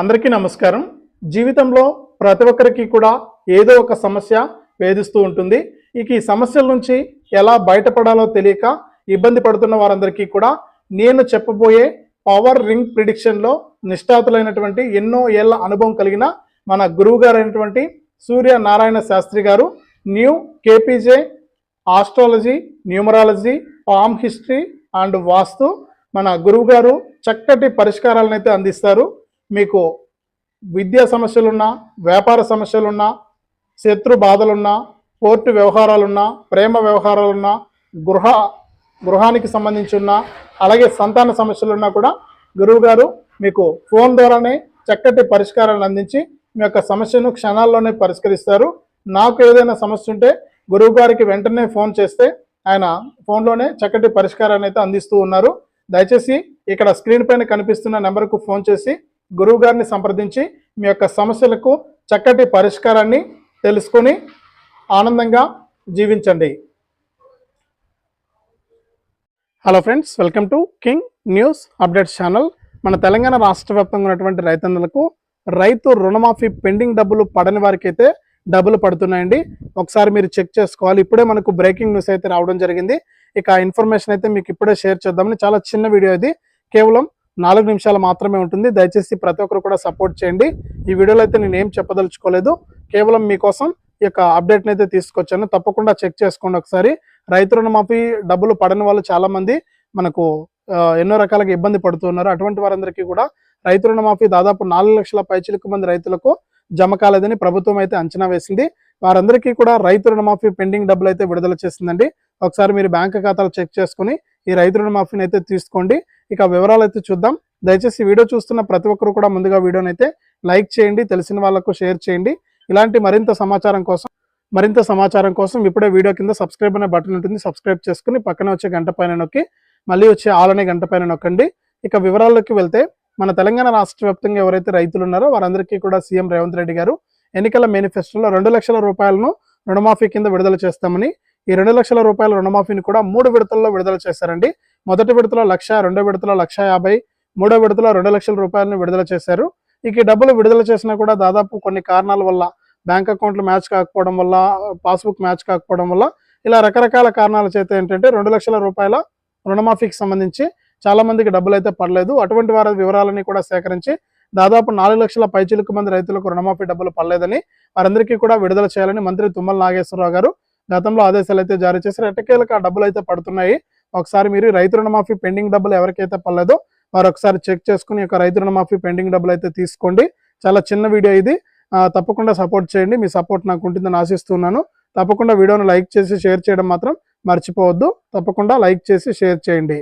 అందరికీ నమస్కారం. జీవితంలో ప్రతి ఒక్కరికి కూడా ఏదో ఒక సమస్య వేధిస్తూ ఉంటుంది. ఇక ఈ సమస్యల నుంచి ఎలా బయటపడాలో తెలియక ఇబ్బంది పడుతున్న వారందరికీ కూడా నేను చెప్పబోయే పవర్ రింగ్ ప్రిడిక్షన్లో నిష్ఠాతులైనటువంటి ఎన్నో ఏళ్ళ అనుభవం కలిగిన మన గురువు గారైనటువంటి సూర్య నారాయణ శాస్త్రి గారు new KPJ astrology numerology palmistry and Vastu మన గురువు గారు చక్కటి పరిష్కారాలను అయితే అందిస్తారు. మీకు విద్యా సమస్యలున్నా వ్యాపార సమస్యలున్నా శత్రు బాధలున్నా కోర్టు వ్యవహారాలున్నా ప్రేమ వ్యవహారాలున్నా గృహ గృహానికి సంబంధించి ఉన్న అలాగే సంతాన సమస్యలున్నా కూడా గురువుగారు మీకు ఫోన్ ద్వారానే చక్కటి పరిష్కారాన్ని అందించి మీ యొక్క సమస్యను క్షణాల్లోనే పరిష్కరిస్తారు. నాకు ఏదైనా సమస్య ఉంటే గురువు గారికి వెంటనే ఫోన్ చేస్తే ఆయన ఫోన్లోనే చక్కటి పరిష్కారాన్ని అయితే అందిస్తూ ఉన్నారు. దయచేసి ఇక్కడ స్క్రీన్ పైన కనిపిస్తున్న నెంబర్కు ఫోన్ చేసి గురువు గారిని సంప్రదించి మీ యొక్క సమస్యలకు చక్కటి పరిష్కారాన్ని తెలుసుకొని ఆనందంగా జీవించండి. Hello friends welcome to king news updates channel మన తెలంగాణ రాష్ట్ర వ్యాప్తంగా ఉన్నటువంటి రైతన్నులకు రైతు రుణమాఫీ పెండింగ్ డబ్బులు పడని వారికి అయితే డబ్బులు పడుతున్నాయండి. ఒకసారి మీరు చెక్ చేసుకోవాలి. ఇప్పుడే మనకు బ్రేకింగ్ న్యూస్ అయితే రావడం జరిగింది. ఇక ఆ ఇన్ఫర్మేషన్ అయితే మీకు ఇప్పుడే షేర్ చేద్దామని చాలా చిన్న వీడియో ఇది. కేవలం నాలుగు నిమిషాలు మాత్రమే ఉంటుంది. దయచేసి ప్రతి ఒక్కరు కూడా సపోర్ట్ చేయండి. ఈ వీడియోలో అయితే నేను ఏం చెప్పదలుచుకోలేదు. కేవలం మీకోసం ఈ యొక్క అప్డేట్ని అయితే తీసుకొచ్చాను. తప్పకుండా చెక్ చేసుకోండి ఒకసారి. రైతు రుణమాఫీ డబ్బులు పడని వాళ్ళు చాలామంది మనకు ఎన్నో రకాలుగా ఇబ్బంది పడుతున్నారు అటువంటి వారందరికీ కూడా రైతు రుణమాఫీ దాదాపు నాలుగు లక్షల పైచిలకు మంది రైతులకు జమ కాలేదని ప్రభుత్వం అయితే అంచనా వేసింది. వారందరికీ కూడా రైతు రుణమాఫీ పెండింగ్ డబ్బులు అయితే విడుదల చేసిందండి. ఒకసారి మీరు బ్యాంక్ ఖాతాలు చెక్ చేసుకుని ఈ రైతు రుణమాఫీని అయితే తీసుకోండి. ఇక వివరాలు అయితే చూద్దాం. దయచేసి వీడియో చూస్తున్న ప్రతి ఒక్కరు కూడా ముందుగా వీడియోని అయితే లైక్ చేయండి తెలిసిన వాళ్ళకు షేర్ చేయండి. ఇలాంటి మరింత సమాచారం కోసం మరింత సమాచారం కోసం ఇప్పుడే వీడియో కింద సబ్స్క్రైబ్ అనే బటన్ ఉంటుంది. సబ్స్క్రైబ్ చేసుకుని పక్కన వచ్చే గంట పైన నొక్కి మళ్ళీ వచ్చే ఆల్ అనే గంట పైన నొక్కండి. ఇక వివరాల్లోకి వెళ్తే మన తెలంగాణ రాష్ట్ర వ్యాప్తంగా ఎవరైతే రైతులు ఉన్నారో వారందరికీ కూడా సీఎం రేవంత్ రెడ్డి గారు ఎన్నికల మేనిఫెస్టోలో రెండు లక్షల రూపాయలను రుణమాఫీ కింద విడుదల చేస్తామని ఈ రెండు లక్షల రూపాయల రుణమాఫీని కూడా మూడు విడతల్లో విడుదల చేశారండి. మొదటి విడతలో లక్ష రెండో విడతలో లక్ష యాభై మూడో విడతలో రెండు లక్షల రూపాయలను విడుదల చేశారు. ఇక ఈ డబ్బులు విడుదల చేసినా కూడా దాదాపు కొన్ని కారణాల వల్ల బ్యాంక్ అకౌంట్లు మ్యాచ్ కాకపోవడం వల్ల పాస్బుక్ మ్యాచ్ కాకపోవడం వల్ల ఇలా రకరకాల కారణాల చేత ఏంటంటే రెండు లక్షల రూపాయల రుణమాఫీకి సంబంధించి చాలా మందికి డబ్బులు అయితే పడలేదు. అటువంటి వారి వివరాలని కూడా సేకరించి దాదాపు నాలుగు లక్షల పైచిలుకు మంది రైతులకు రుణమాఫీ డబ్బులు పడలేదని వారందరికీ కూడా విడుదల చేయాలని మంత్రి తుమ్మల నాగేశ్వరరావు గారు గతంలో ఆదేశాలు అయితే జారీ చేశారు. ఎట్టకేలకు ఆ డబ్బులు అయితే పడుతున్నాయి. ఒకసారి మీరు రైతు రుణమాఫీ పెండింగ్ డబ్బులు ఎవరికైతే పడలేదో వారు ఒకసారి చెక్ చేసుకుని ఈ యొక్క రైతు రుణమాఫీ పెండింగ్ డబ్బులు అయితే తీసుకోండి. చాలా చిన్న వీడియో ఇది. తప్పకుండా సపోర్ట్ చేయండి. మీ సపోర్ట్ నాకు ఉంటుందని ఆశిస్తున్నాను. తప్పకుండా వీడియోను లైక్ చేసి షేర్ చేయడం మాత్రం మర్చిపోవద్దు. తప్పకుండా లైక్ చేసి షేర్ చేయండి.